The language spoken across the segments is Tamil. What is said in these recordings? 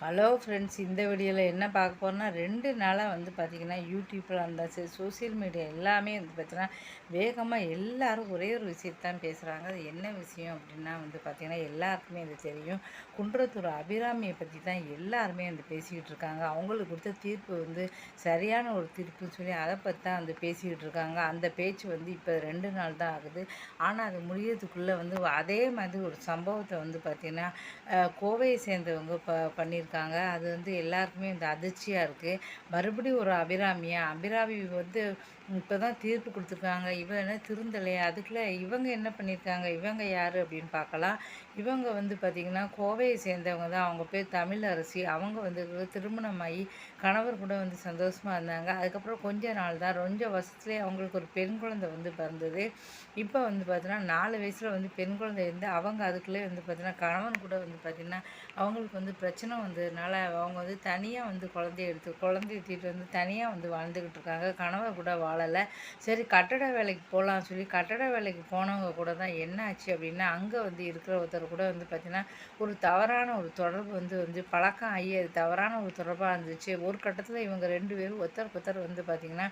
ஹலோ ஃப்ரெண்ட்ஸ் இந்த வீடியோவில் என்ன பார்க்க போகிறோன்னா ரெண்டு நாளாக வந்து பார்த்திங்கன்னா யூடியூப்பில் இருந்தால் சரி சோசியல் மீடியா எல்லாமே வந்து பார்த்திங்கன்னா வேகமாக எல்லோரும் ஒரே ஒரு விஷயத்தான் பேசுகிறாங்க அது என்ன விஷயம் அப்படின்னா வந்து பார்த்திங்கன்னா எல்லாருக்குமே அது தெரியும். குன்றத்தூர் அபிராமியை பற்றி தான் எல்லாருமே வந்து பேசிக்கிட்டு இருக்காங்க. அவங்களுக்கு கொடுத்த தீர்ப்பு வந்து சரியான ஒரு தீர்ப்புன்னு சொல்லி அதை பற்றி தான் வந்து பேசிக்கிட்டு இருக்காங்க. அந்த பேச்சு வந்து இப்போ ரெண்டு நாள் தான் ஆகுது. ஆனால் அது முடியறதுக்குள்ளே வந்து அதே மாதிரி ஒரு சம்பவத்தை வந்து பார்த்திங்கன்னா கோவையை சேர்ந்தவங்க ப பண்ணி பண்ணியிருக்காங்க அது வந்து எல்லாருக்குமே இந்த அதிர்ச்சியாக இருக்குது மறுபடியும் ஒரு அபிராமியா. அபிராமி வந்து இப்போ தான் தீர்ப்பு கொடுத்துருக்காங்க. இவன் என்ன திருந்தலையா அதுக்குள்ளே இவங்க என்ன பண்ணியிருக்காங்க இவங்க யார் அப்படின்னு பார்க்கலாம். இவங்க வந்து பார்த்திங்கன்னா கோவையை சேர்ந்தவங்க தான். அவங்க பேர் தமிழ் அரசி. அவங்க வந்து திருமணமாகி கணவர் கூட வந்து சந்தோஷமாக இருந்தாங்க. அதுக்கப்புறம் கொஞ்ச நாள் தான் ரொம்ப வருஷத்துலேயே அவங்களுக்கு ஒரு பெண் குழந்தை வந்து பிறந்தது. இப்போ வந்து பார்த்தீங்கன்னா நாலு வயசில் வந்து பெண் குழந்தை இருந்து அவங்க அதுக்குள்ளே வந்து பார்த்திங்கன்னா கணவன் கூட வந்து பார்த்திங்கன்னா அவங்களுக்கு வந்து பிரச்சனை வந்து இருந்ததுனால அவங்க வந்து தனியாக வந்து குழந்தைய எடுத்து குழந்தைய தீட்டு வந்து தனியாக வந்து வாழ்ந்துக்கிட்டு இருக்காங்க. கணவர் கூட வாழலை. சரி கட்டட வேலைக்கு போகலான்னு சொல்லி கட்டட வேலைக்கு போனவங்க கூட தான் என்ன ஆச்சு அப்படின்னா அங்கே வந்து இருக்கிற ஒருத்தர் கூட வந்து பார்த்திங்கன்னா ஒரு தவறான ஒரு தொடர்பு வந்து வந்து பழக்கம் ஆகி அது தவறான ஒரு தொடர்பாக இருந்துச்சு. ஒரு கட்டத்தில் இவங்க ரெண்டு பேரும் ஒருத்தருக்கு ஒருத்தர் வந்து பார்த்திங்கன்னா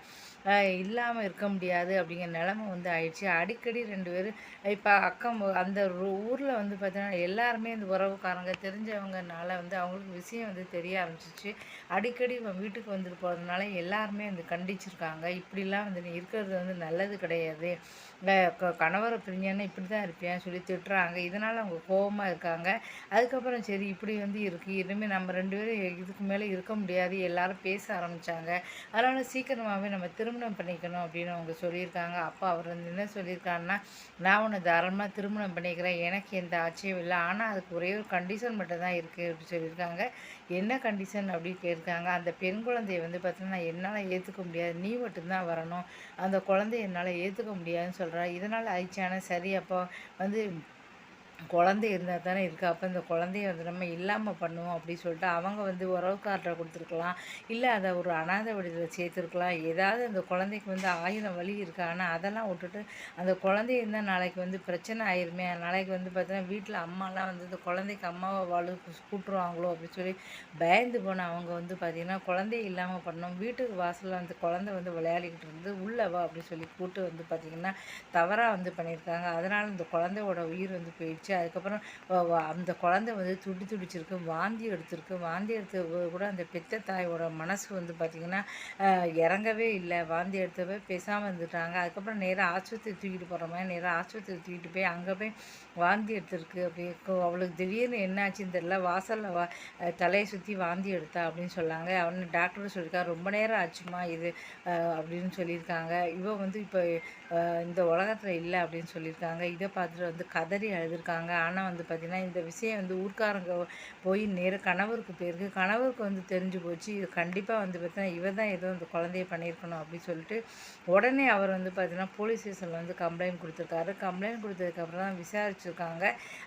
இல்லாமல் இருக்க முடியாது அப்படிங்கிற நிலமை வந்து ஆயிடுச்சு. அடிக்கடி ரெண்டு பேரும் இப்போ அக்கம் அந்த ஊரில் வந்து பார்த்திங்கன்னா எல்லாருமே இந்த உறவுக்காரங்க தெரிஞ்சவங்கனால வந்து அவங்களுக்கு விஷயம் வந்து தெரிய ஆரம்பிச்சிச்சு. அடிக்கடி இவன் வீட்டுக்கு வந்துட்டு போகிறதுனால எல்லாருமே வந்து கண்டிச்சிருக்காங்க. இப்படிலாம் வந்து நீ இருக்கிறது வந்து நல்லது கிடையாது. கணவரை பிரிஞ்சானே இப்படி தான் இருப்பியான்னு சொல்லி திட்டுறாங்க. இதனால் அவங்க கோபமாக இருக்காங்க. அதுக்கப்புறம் சரி இப்படி வந்து இருக்குது இனிமேல் நம்ம ரெண்டு பேரும் இதுக்கு மேலே இருக்க முடியாது. எல்லாரும் பேச ஆரம்பித்தாங்க அதனால் சீக்கிரமாகவே நம்ம திருமணம் பண்ணிக்கணும் அப்படின்னு அவங்க சொல்லியிருக்காங்க. அப்போ அவர் வந்து என்ன சொல்லியிருக்காருன்னா நான் உன்னை தாராளமாக திருமணம் பண்ணிக்கிறேன். எனக்கு எந்த ஆட்சியும் இல்லை. ஆனால் அதுக்கு ஒரே ஒரு கண்டிஷன் மட்டும் தான் இருக்குது அப்படி சொல்லியிருக்காங்க. என்ன கண்டிஷன் அப்படி கேட்டிருக்காங்க? அந்த பெண் குழந்தைய வந்து பார்த்தீங்கன்னா என்னால் ஏற்றுக்க முடியாது. நீ மட்டும்தான் வரணும். அந்த குழந்தைய என்னால் ஏற்றுக்க முடியாதுன்னு சொல்கிறா இதனால் ஆயிடுச்சான சரி அப்போ வந்து குழந்தை இருந்தால் தானே இருக்குது அப்போ இந்த குழந்தைய வந்து நம்ம இல்லாமல் பண்ணுவோம் அப்படின்னு சொல்லிட்டு அவங்க வந்து உறவுக்கார்ட்ட கொடுத்துருக்கலாம். இல்லை அதை ஒரு அனாதை வடிவில் சேர்த்துருக்கலாம். ஏதாவது அந்த குழந்தைக்கு வந்து ஆயிரம் வழி இருக்கா. ஆனால் அதெல்லாம் விட்டுட்டு அந்த குழந்தை இருந்தால் நாளைக்கு வந்து பிரச்சனை ஆயிருமே. நாளைக்கு வந்து பார்த்தீங்கன்னா வீட்டில் அம்மாலாம் வந்து இந்த குழந்தைக்கு அம்மாவை வாழு கூட்டுருவாங்களோ அப்படின்னு சொல்லி பயந்து போன அவங்க வந்து பார்த்திங்கன்னா குழந்தை இல்லாமல் பண்ணோம் வீட்டுக்கு வாசலில் வந்து குழந்தை வந்து விளையாடிக்கிட்டு இருந்து உள்ளவா அப்படின்னு சொல்லி கூட்டு வந்து பார்த்திங்கன்னா தவறாக வந்து பண்ணியிருக்காங்க. அதனால் இந்த குழந்தையோட உயிர் வந்து போயிடுச்சு. அதுக்கப்புறம் அந்த குழந்தை வந்து துடி துடிச்சிருக்கு வாந்தி எடுத்திருக்கு. வாந்தி எடுத்த கூட அந்த பெத்த தாயோட மனசு வந்து பார்த்திங்கன்னா இறங்கவே இல்லை. வாந்தி எடுத்தவே பேசாமல் இருந்துட்டாங்க. அதுக்கப்புறம் நேராக ஆஸ்பத்திரி தூக்கிட்டு போகிற மாதிரி நேராக ஆஸ்பத்திரி தூக்கிட்டு போய் அங்கே போய் வாந்தி எடுத்திருக்கு. அப்படி அவளுக்கு திடீர்னு என்னாச்சுன்னு தெரியல வாசலில் வா தலையை சுற்றி வாந்தி எடுத்தா அப்படின்னு சொன்னாங்க. அவனு டாக்டர் சொல்லியிருக்காரு ரொம்ப நேரம் ஆச்சுமா இது அப்படின்னு சொல்லியிருக்காங்க. இவன் வந்து இப்போ இந்த உலகத்தில் இல்லை அப்படின்னு சொல்லியிருக்காங்க. இதை பார்த்துட்டு வந்து கதறி அழுதுருக்காங்க ஆனால் வந்து பார்த்திங்கன்னா இந்த விஷயம் வந்து ஊர்க்காரங்க போய் நேர கணவருக்கு போயிருக்கு. கணவருக்கு வந்து தெரிஞ்சு போச்சு. இது கண்டிப்பாக வந்து பார்த்தீங்கன்னா இவர் தான் ஏதோ இந்த குழந்தைய பண்ணியிருக்கணும் அப்படின்னு சொல்லிட்டு உடனே அவர் வந்து பார்த்திங்கன்னா போலீஸ் ஸ்டேஷனில் வந்து கம்ப்ளைண்ட் கொடுத்துருக்காரு. கம்ப்ளைண்ட் கொடுத்ததுக்கப்புறம் தான் விசாரிச்சிருக்காங்க.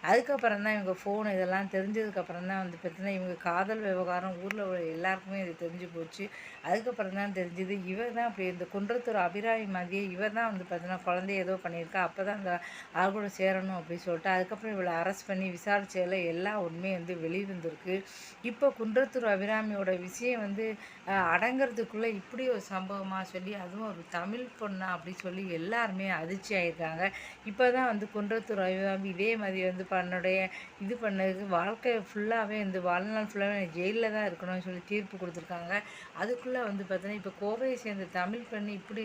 அதுக்கப்புறம் தான் இவங்க ஃபோன் இதெல்லாம் தெரிஞ்சதுக்கப்புறம் தான் வந்து பார்த்திங்கன்னா இவங்க காதல் விவகாரம் ஊரில் உள்ள எல்லாருக்குமே இது தெரிஞ்சு போச்சு. அதுக்கப்புறம் தான் தெரிஞ்சுது இவர் தான் அப்படி இந்த குன்றத்தூர் அபிராமி மாதிரியே இவர் தான் வந்து பார்த்திங்கன்னா குழந்தைய ஏதோ பண்ணியிருக்கா. அப்போ தான் அந்த ஆள் கூட சேரணும் அப்படின்னு சொல்லிட்டு அதுக்கப்புறம் இவளை அரெஸ்ட் பண்ணி விசாரிச்சதில் எல்லா உண்மையும் வந்து வெளிவந்திருக்கு. இப்போ குன்றத்தூர் அபிராமியோட விஷயம் வந்து அடங்கிறதுக்குள்ளே இப்படி ஒரு சம்பவமாக சொல்லி அதுவும் ஒரு தமிழ் பொண்ணா அப்படி சொல்லி எல்லாருமே அதிர்ச்சி ஆகிருக்காங்க இப்போ தான் வந்து குன்றத்தூர் அபிராமி இதே மாதிரி வந்து பண்ணுடைய இது பண்ணதுக்கு வாழ்க்கை ஃபுல்லாகவே வந்து வாழ்நாள் ஃபுல்லாகவே ஜெயிலில் தான் இருக்கணும்னு சொல்லி தீர்ப்பு கொடுத்துருக்காங்க. அதுக்குள்ளே வந்து பார்த்தீங்கன்னா இப்போ கோவையை சேர்ந்த தமிழ் பெண் இப்படி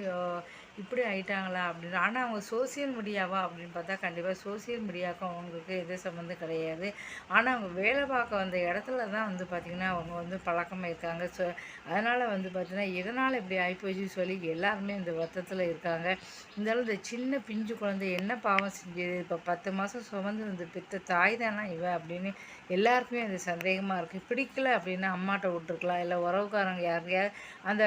இப்படி ஆயிட்டாங்களா அப்படின்னு. ஆனால் அவங்க சோசியல் மீடியாவா அப்படின்னு பார்த்தா கண்டிப்பாக சோசியல் மீடியாவுக்கும் அவங்களுக்கு எது சம்மந்தம் கிடையாது. ஆனால் அவங்க வேலை பார்க்க வந்த இடத்துல தான் வந்து பார்த்திங்கன்னா அவங்க வந்து பழக்கமாக இருக்காங்க. ஸோ அதனால் வந்து பார்த்திங்கன்னா எதனால் இப்படி ஆகிப்போச்சு சொல்லி எல்லாருமே இந்த வருத்தத்தில் இருக்காங்க. இருந்தாலும் இந்த சின்ன பிஞ்சு குழந்தை என்ன பாவம் செஞ்சது? இப்போ பத்து மாதம் சுமந்து இந்த பித்த தாய் தானா இவ அப்படின்னு எல்லாருக்குமே அது சந்தேகமாக இருக்குது பிடிக்கல அப்படின்னா அம்மாட்ட விட்டுருக்கலாம். இல்லை உறவுக்காரங்க யாருக்கையாவது அந்த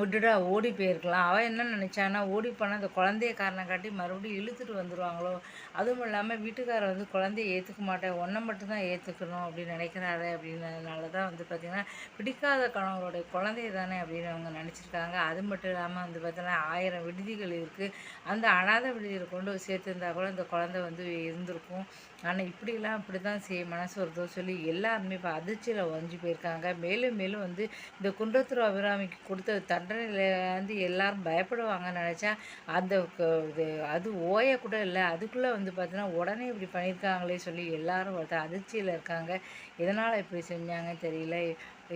விட்டுட்டு ஓடி போயிருக்கலாம். அவள் என்ன நினச்சான்னா ஓடி போனால் அந்த குழந்தைய காரணம் காட்டி மறுபடியும் இழுத்துட்டு வந்துடுவாங்களோ அதுவும் இல்லாமல் வீட்டுக்காரர் வந்து குழந்தைய ஏற்றுக்க மாட்டேன் ஒன்றை மட்டும்தான் ஏற்றுக்கணும் அப்படின்னு நினைக்கிறாரு அப்படின்றதுனால தான் வந்து பார்த்திங்கன்னா பிடிக்காத கணவருடைய குழந்தைய தானே அப்படின்னு அவங்க நினச்சிருக்காங்க. அது மட்டும் இல்லாமல் வந்து பார்த்திங்கன்னா ஆயிரம் விடுதிகள் இருக்குது அந்த அனாத விடுதியில் கொண்டு சேர்த்துருந்தா கூட இந்த குழந்தை வந்து இருந்திருக்கும். ஆனால் இப்படிலாம் இப்படி தான் செய்ய மனசு வருதோ சொல்லி எல்லாருமே இப்போ அதிர்ச்சியில் உறைஞ்சி போயிருக்காங்க. மேலும் மேலும் வந்து இந்த குன்றத்துறை அபிராமிக்கு கொடுத்த தன் தண்டனையில் வந்து எல்லாரும் பயப்படுவாங்கன்னு நினச்சா அந்த இது அது ஓய கூட இல்லை. அதுக்குள்ளே வந்து பார்த்தீங்கன்னா உடனே இப்படி பண்ணியிருக்காங்களே சொல்லி எல்லாரும் அதிர்ச்சியில் இருக்காங்க. எதனால் இப்படி செஞ்சாங்கன்னு தெரியல.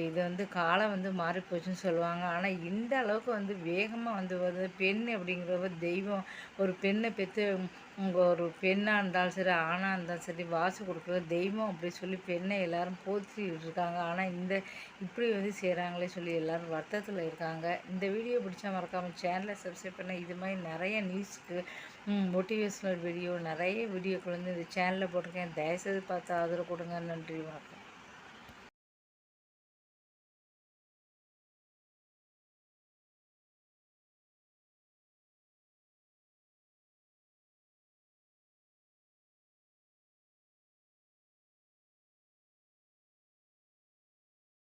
இது வந்து காலம் வந்து மாறிப்போச்சுன்னு சொல்லுவாங்க. ஆனால் இந்த அளவுக்கு வந்து வேகமாக வந்து வருது. பெண் அப்படிங்கிறவ தெய்வம் ஒரு பெண்ணை பெற்று உங்கள் ஒரு பெண்ணாக இருந்தாலும் சரி ஆணாக இருந்தாலும் சரி வாசு கொடுக்குற தெய்வம் அப்படி சொல்லி பெண்ணை எல்லாரும் போற்றிட்டு இருக்காங்க. ஆனால் இந்த இப்படி வந்து செய்கிறாங்களே சொல்லி எல்லோரும் வருத்தத்தில் இருக்காங்க. இந்த வீடியோ பிடிச்சா மறக்காமல் சேனலை சப்ஸ்கிரைப் பண்ண. இது மாதிரி நிறைய நியூஸ்க்கு மோட்டிவேஷ்னல் வீடியோ நிறைய வீடியோக்கள் வந்து இந்த சேனலில் போட்டிருக்கேன். தயவுசெய்து பார்த்து ஆதரவு கொடுங்க. நன்றி வணக்கம்.